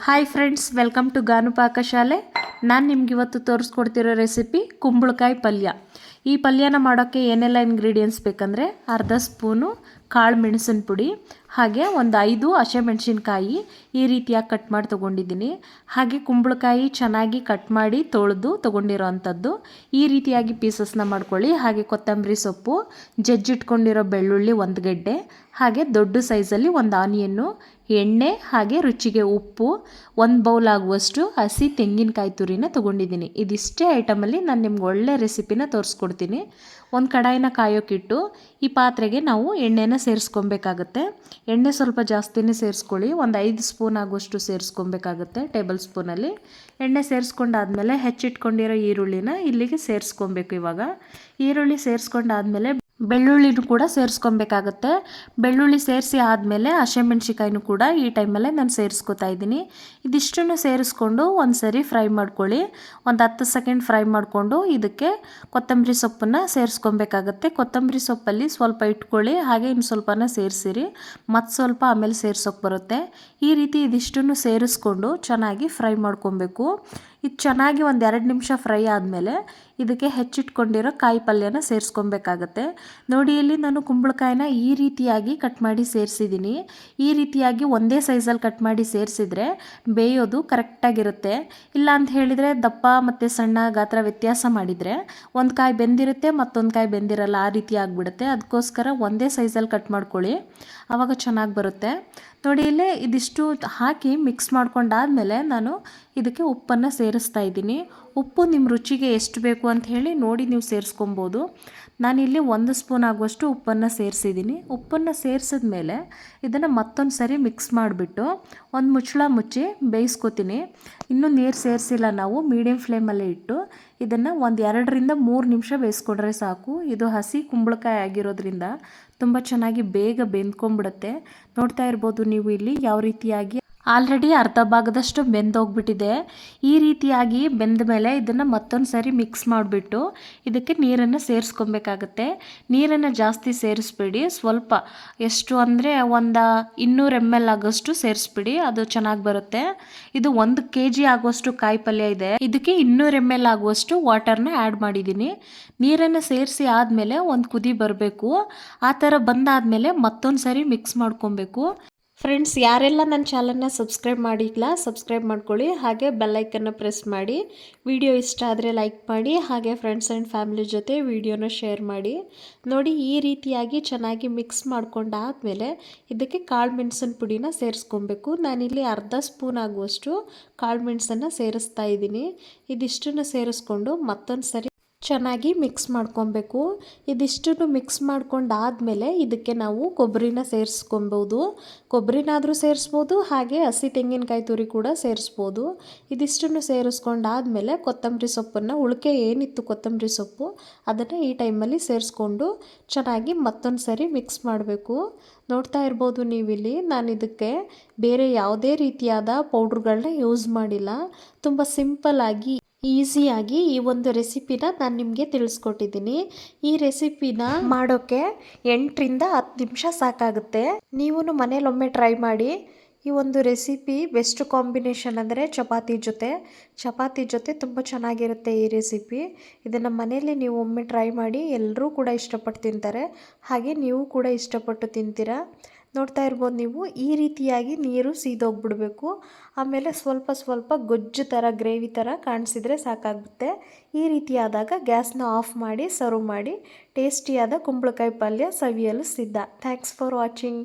Hi friends welcome to Ganu ಪಾಕಶಾಲೆ ನಾನು ನಿಮ್ಗೆ ಇವತ್ತು ತೋರಿಸ್ಕೊಡ್ತಿರೋ ರೆಸಿಪಿ ಕುಂಬಳಕಾಯಿ ಪಲ್ಯ. ಈ ಪಲ್ಯನ ಮಾಡೋಕ್ಕೆ ಏನೆಲ್ಲ ಇಂಗ್ರೀಡಿಯೆಂಟ್ಸ್ ಬೇಕಂದರೆ ಅರ್ಧ ಸ್ಪೂನು ಕಾಳು ಮೆಣಸಿನ ಪುಡಿ, ಹಾಗೆ ಒಂದು ಐದು ಹಸಿಮೆಣ್ಸಿನ್ಕಾಯಿ ಈ ರೀತಿಯಾಗಿ ಕಟ್ ಮಾಡಿ ತೊಗೊಂಡಿದ್ದೀನಿ. ಹಾಗೆ ಕುಂಬಳಕಾಯಿ ಚೆನ್ನಾಗಿ ಕಟ್ ಮಾಡಿ ತೊಳೆದು ತೊಗೊಂಡಿರೋ ಅಂಥದ್ದು ಈ ರೀತಿಯಾಗಿ ಪೀಸಸ್ನ ಮಾಡ್ಕೊಳ್ಳಿ. ಹಾಗೆ ಕೊತ್ತಂಬರಿ ಸೊಪ್ಪು, ಜಜ್ಜಿಟ್ಕೊಂಡಿರೋ ಬೆಳ್ಳುಳ್ಳಿ ಒಂದು ಗೆಡ್ಡೆ, ಹಾಗೆ ದೊಡ್ಡ ಸೈಜಲ್ಲಿ ಒಂದು ಆನಿಯನ್ನು, ಎಣ್ಣೆ, ಹಾಗೆ ರುಚಿಗೆ ಉಪ್ಪು, ಒಂದು ಬೌಲ್ ಆಗುವಷ್ಟು ಹಸಿ ತೆಂಗಿನಕಾಯಿ ತುರಿನ ತೊಗೊಂಡಿದ್ದೀನಿ. ಇದಿಷ್ಟೇ ಐಟಮಲ್ಲಿ ನಾನು ನಿಮ್ಗೆ ಒಳ್ಳೆ ರೆಸಿಪಿನ ತೋರಿಸ್ಕೊಡ್ತೀನಿ. ಒಂದು ಕಡಾಯಿನ ಕಾಯೋಕ್ಕಿಟ್ಟು ಈ ಪಾತ್ರೆಗೆ ನಾವು ಎಣ್ಣೆನ ಸೇರಿಸ್ಕೊಬೇಕಾಗತ್ತೆ. ಎಣ್ಣೆ ಸ್ವಲ್ಪ ಜಾಸ್ತಿನೇ ಸೇರಿಸ್ಕೊಳ್ಳಿ. ಒಂದು ಐದು ಸ್ಪೂನ್ ಆಗುವಷ್ಟು ಸೇರಿಸ್ಕೊಬೇಕಾಗತ್ತೆ ಟೇಬಲ್ ಸ್ಪೂನಲ್ಲಿ. ಎಣ್ಣೆ ಸೇರಿಸ್ಕೊಂಡಾದ್ಮೇಲೆ ಹೆಚ್ಚಿಟ್ಕೊಂಡಿರೋ ಈರುಳ್ಳಿನ ಇಲ್ಲಿಗೆ ಸೇರಿಸ್ಕೊಬೇಕು ಇವಾಗ. ಈರುಳ್ಳಿ ಸೇರಿಸ್ಕೊಂಡಾದ್ಮೇಲೆ ಬೆಳ್ಳುಳ್ಳಿನೂ ಕೂಡ ಸೇರಿಸ್ಕೊಬೇಕಾಗತ್ತೆ. ಬೆಳ್ಳುಳ್ಳಿ ಸೇರಿಸಿ ಆದಮೇಲೆ ಹಸಿಮೆಣ್ಸಿಕಾಯಿನೂ ಕೂಡ ಈ ಟೈಮಲ್ಲೇ ನಾನು ಸೇರಿಸ್ಕೊತಾ ಇದ್ದೀನಿ. ಇದಿಷ್ಟನ್ನು ಸೇರಿಸ್ಕೊಂಡು ಒಂದು ಸರಿ ಫ್ರೈ ಮಾಡ್ಕೊಳ್ಳಿ. ಒಂದು ಹತ್ತು ಸೆಕೆಂಡ್ ಫ್ರೈ ಮಾಡಿಕೊಂಡು ಇದಕ್ಕೆ ಕೊತ್ತಂಬರಿ ಸೊಪ್ಪನ್ನು ಸೇರಿಸ್ಕೊಬೇಕಾಗತ್ತೆ. ಕೊತ್ತಂಬರಿ ಸೊಪ್ಪಲ್ಲಿ ಸ್ವಲ್ಪ ಇಟ್ಕೊಳ್ಳಿ, ಹಾಗೆ ಇನ್ನು ಸ್ವಲ್ಪನ ಸೇರಿಸಿರಿ. ಮತ್ತು ಸ್ವಲ್ಪ ಆಮೇಲೆ ಸೇರ್ಸೋಕೆ ಬರುತ್ತೆ. ಈ ರೀತಿ ಇದಿಷ್ಟನ್ನು ಸೇರಿಸ್ಕೊಂಡು ಚೆನ್ನಾಗಿ ಫ್ರೈ ಮಾಡ್ಕೊಬೇಕು. ಇದು ಚೆನ್ನಾಗಿ ಒಂದು ಎರಡು ನಿಮಿಷ ಫ್ರೈ ಆದಮೇಲೆ ಇದಕ್ಕೆ ಹೆಚ್ಚಿಟ್ಕೊಂಡಿರೋ ಕಾಯಿ ಪಲ್ಯನ ಸೇರಿಸ್ಕೊಬೇಕಾಗತ್ತೆ. ನೋಡಿ, ಇಲ್ಲಿ ನಾನು ಕುಂಬಳಕಾಯಿನ ಈ ರೀತಿಯಾಗಿ ಕಟ್ ಮಾಡಿ ಸೇರಿಸಿದ್ದೀನಿ ಈ ರೀತಿಯಾಗಿ ಒಂದೇ ಸೈಜಲ್ಲಿ ಕಟ್ ಮಾಡಿ ಸೇರಿಸಿದರೆ ಬೇಯೋದು ಕರೆಕ್ಟಾಗಿರುತ್ತೆ. ಇಲ್ಲ ಅಂತ ಹೇಳಿದರೆ ದಪ್ಪ ಮತ್ತು ಸಣ್ಣ ಗಾತ್ರ ವ್ಯತ್ಯಾಸ ಮಾಡಿದರೆ ಒಂದು ಕಾಯಿ ಬೆಂದಿರುತ್ತೆ, ಮತ್ತೊಂದು ಕಾಯಿ ಬೆಂದಿರಲ್ಲ, ಆ ರೀತಿ ಆಗಿಬಿಡುತ್ತೆ. ಅದಕ್ಕೋಸ್ಕರ ಒಂದೇ ಸೈಜಲ್ಲಿ ಕಟ್ ಮಾಡ್ಕೊಳ್ಳಿ. ಆವಾಗ ಚೆನ್ನಾಗಿ ಬರುತ್ತೆ. ನೋಡಿ, ಇಲ್ಲೇ ಇದಿಷ್ಟು ಹಾಕಿ ಮಿಕ್ಸ್ ಮಾಡ್ಕೊಂಡಾದಮೇಲೆ ನಾನು ಇದಕ್ಕೆ ಉಪ್ಪನ್ನು ಸೇರಿಸ್ತಾ ಇದ್ದೀನಿ. ಉಪ್ಪು ನಿಮ್ಮ ರುಚಿಗೆ ಎಷ್ಟು ಬೇಕು ಅಂತ ಹೇಳಿ ನೋಡಿ ನೀವು ಸೇರಿಸ್ಕೊಬೋದು. ನಾನಿಲ್ಲಿ ಒಂದು ಸ್ಪೂನ್ ಆಗುವಷ್ಟು ಉಪ್ಪನ್ನು ಸೇರಿಸಿದ್ದೀನಿ. ಉಪ್ಪನ್ನು ಸೇರಿಸಿದ ಮೇಲೆ ಇದನ್ನು ಮತ್ತೊಂದು ಸರಿ ಮಿಕ್ಸ್ ಮಾಡಿಬಿಟ್ಟು ಒಂದು ಮುಚ್ಚಳ ಮುಚ್ಚಿ ಬೇಯಿಸ್ಕೊತೀನಿ. ಇನ್ನೂ ನೀರು ಸೇರಿಸಿಲ್ಲ ನಾವು, ಮೀಡಿಯಂ ಫ್ಲೇಮಲ್ಲೇ ಇಟ್ಟು ಇದನ್ನು ಒಂದು ಎರಡರಿಂದ ಮೂರು ನಿಮಿಷ ಬೇಯಿಸ್ಕೊಂಡ್ರೆ ಸಾಕು. ಇದು ಹಸಿ ಕುಂಬಳಕಾಯಿ ಆಗಿರೋದ್ರಿಂದ ತುಂಬ ಚೆನ್ನಾಗಿ ಬೇಗ ಬೆಂದ್ಕೊಂಬಿಡುತ್ತೆ ನೋಡ್ತಾ ಇರ್ಬೋದು ನೀವು ಇಲ್ಲಿ ಯಾವ ರೀತಿಯಾಗಿ ಆಲ್ರೆಡಿ ಅರ್ಧ ಭಾಗದಷ್ಟು ಬೆಂದೋಗ್ಬಿಟ್ಟಿದೆ. ಈ ರೀತಿಯಾಗಿ ಬೆಂದ ಮೇಲೆ ಇದನ್ನು ಮತ್ತೊಂದು ಸರಿ ಮಿಕ್ಸ್ ಮಾಡಿಬಿಟ್ಟು ಇದಕ್ಕೆ ನೀರನ್ನು ಸೇರಿಸ್ಕೊಬೇಕಾಗತ್ತೆ. ನೀರನ್ನು ಜಾಸ್ತಿ ಸೇರಿಸ್ಬೇಡಿ. ಸ್ವಲ್ಪ ಎಷ್ಟು ಅಂದರೆ ಒಂದು ಇನ್ನೂರು ಎಂ ಎಲ್ ಆಗೋಷ್ಟು ಸೇರಿಸ್ಬಿಡಿ. ಅದು ಚೆನ್ನಾಗಿ ಬರುತ್ತೆ. ಇದು ಒಂದು ಕೆ ಜಿ ಆಗುವಷ್ಟು ಕಾಯಿ ಪಲ್ಯ ಇದೆ. ಇದಕ್ಕೆ ಇನ್ನೂರು ಎಂ ಎಲ್ ಆಗುವಷ್ಟು ವಾಟರ್ನ ಆ್ಯಡ್ ಮಾಡಿದ್ದೀನಿ ನೀರನ್ನು ಸೇರಿಸಿ ಆದಮೇಲೆ ಒಂದು ಕುದಿ ಬರಬೇಕು. ಆ ಥರ ಬಂದಾದಮೇಲೆ ಮತ್ತೊಂದು ಸರಿ ಮಿಕ್ಸ್ ಮಾಡ್ಕೊಬೇಕು. ಫ್ರೆಂಡ್ಸ್ ಯಾರೆಲ್ಲ ನನ್ನ ಚಾನಲ್ನ ಸಬ್ಸ್ಕ್ರೈಬ್ ಮಾಡಿಲ್ಲ ಸಬ್ಸ್ಕ್ರೈಬ್ ಮಾಡ್ಕೊಳ್ಳಿ. ಹಾಗೆ ಬೆಲ್ಲೈಕನ್ನು ಪ್ರೆಸ್ ಮಾಡಿ. ವಿಡಿಯೋ ಇಷ್ಟ ಆದರೆ ಲೈಕ್ ಮಾಡಿ. ಹಾಗೆ ಫ್ರೆಂಡ್ಸ್ ಆ್ಯಂಡ್ ಫ್ಯಾಮಿಲಿ ಜೊತೆ ವಿಡಿಯೋನ ಶೇರ್ ಮಾಡಿ. ನೋಡಿ, ಈ ರೀತಿಯಾಗಿ ಚೆನ್ನಾಗಿ ಮಿಕ್ಸ್ ಮಾಡ್ಕೊಂಡಾದಮೇಲೆ ಇದಕ್ಕೆ ಕಾಳು ಮೆಣಸಿನ ಪುಡಿನ ಸೇರಿಸ್ಕೊಬೇಕು. ನಾನಿಲ್ಲಿ ಅರ್ಧ ಸ್ಪೂನ್ ಆಗುವಷ್ಟು ಕಾಳು ಮೆಣಸನ್ನು ಸೇರಿಸ್ತಾ ಇದ್ದೀನಿ. ಇದಿಷ್ಟನ್ನು ಸೇರಿಸ್ಕೊಂಡು ಮತ್ತೊಂದು ಸರಿ ಚೆನ್ನಾಗಿ ಮಿಕ್ಸ್ ಮಾಡ್ಕೊಬೇಕು. ಇದಿಷ್ಟನ್ನು ಮಿಕ್ಸ್ ಮಾಡ್ಕೊಂಡಾದಮೇಲೆ ಇದಕ್ಕೆ ನಾವು ಕೊಬ್ಬರಿನ ಸೇರಿಸ್ಕೊಬೋದು. ಕೊಬ್ಬರಿನಾದರೂ ಸೇರಿಸ್ಬೋದು, ಹಾಗೆ ಹಸಿ ತೆಂಗಿನಕಾಯಿ ತುರಿ ಕೂಡ ಸೇರಿಸ್ಬೋದು. ಇದಿಷ್ಟನ್ನು ಸೇರಿಸ್ಕೊಂಡಾದಮೇಲೆ ಕೊತ್ತಂಬರಿ ಸೊಪ್ಪನ್ನು, ಉಳಿಕೆ ಏನಿತ್ತು ಕೊತ್ತಂಬರಿ ಸೊಪ್ಪು, ಅದನ್ನು ಈ ಟೈಮಲ್ಲಿ ಸೇರಿಸ್ಕೊಂಡು ಚೆನ್ನಾಗಿ ಮತ್ತೊಂದು ಸರಿ ಮಿಕ್ಸ್ ಮಾಡಬೇಕು. ನೋಡ್ತಾ ಇರ್ಬೋದು ನೀವಿಲ್ಲಿ ನಾನು ಇದಕ್ಕೆ ಬೇರೆ ಯಾವುದೇ ರೀತಿಯಾದ ಪೌಡ್ರುಗಳನ್ನ ಯೂಸ್ ಮಾಡಿಲ್ಲ. ತುಂಬ ಸಿಂಪಲ್ಲಾಗಿ ಈಸಿಯಾಗಿ ಈ ಒಂದು ರೆಸಿಪಿನ ನಾನು ನಿಮಗೆ ತಿಳಿಸ್ಕೊಟ್ಟಿದ್ದೀನಿ. ಈ ರೆಸಿಪಿನ ಮಾಡೋಕ್ಕೆ ಎಂಟರಿಂದ ಹತ್ತು ನಿಮಿಷ ಸಾಕಾಗುತ್ತೆ. ನೀವು ಮನೇಲಿ ಒಮ್ಮೆ ಟ್ರೈ ಮಾಡಿ. ಈ ಒಂದು ರೆಸಿಪಿ ಬೆಸ್ಟ್ ಕಾಂಬಿನೇಷನ್ ಅಂದರೆ ಚಪಾತಿ ಜೊತೆ. ಚಪಾತಿ ಜೊತೆ ತುಂಬ ಚೆನ್ನಾಗಿರುತ್ತೆ ಈ ರೆಸಿಪಿ. ಇದನ್ನು ಮನೆಯಲ್ಲಿ ನೀವು ಒಮ್ಮೆ ಟ್ರೈ ಮಾಡಿ ಎಲ್ಲರೂ ಕೂಡ ಇಷ್ಟಪಟ್ಟು ತಿಂತಾರೆ. ಹಾಗೆ ನೀವು ಕೂಡ ಇಷ್ಟಪಟ್ಟು ತಿಂತೀರಾ. ನೋಡ್ತಾ ಇರ್ಬೋದು ನೀವು, ಈ ರೀತಿಯಾಗಿ ನೀರು ಸೀದೋಗ್ಬಿಡ್ಬೇಕು. ಆಮೇಲೆ ಸ್ವಲ್ಪ ಸ್ವಲ್ಪ ಗೊಜ್ಜು ಥರ, ಗ್ರೇವಿ ಥರ ಕಾಣಿಸಿದ್ರೆ ಸಾಕಾಗುತ್ತೆ. ಈ ರೀತಿಯಾದಾಗ ಗ್ಯಾಸ್ನ ಆಫ್ ಮಾಡಿ, ಸರ್ವ್ ಮಾಡಿ, ಟೇಸ್ಟಿಯಾದ ಕುಂಬಳಕಾಯಿ ಪಲ್ಯ ಸವಿಯಲು ಸಿದ್ಧ. Thanks for watching.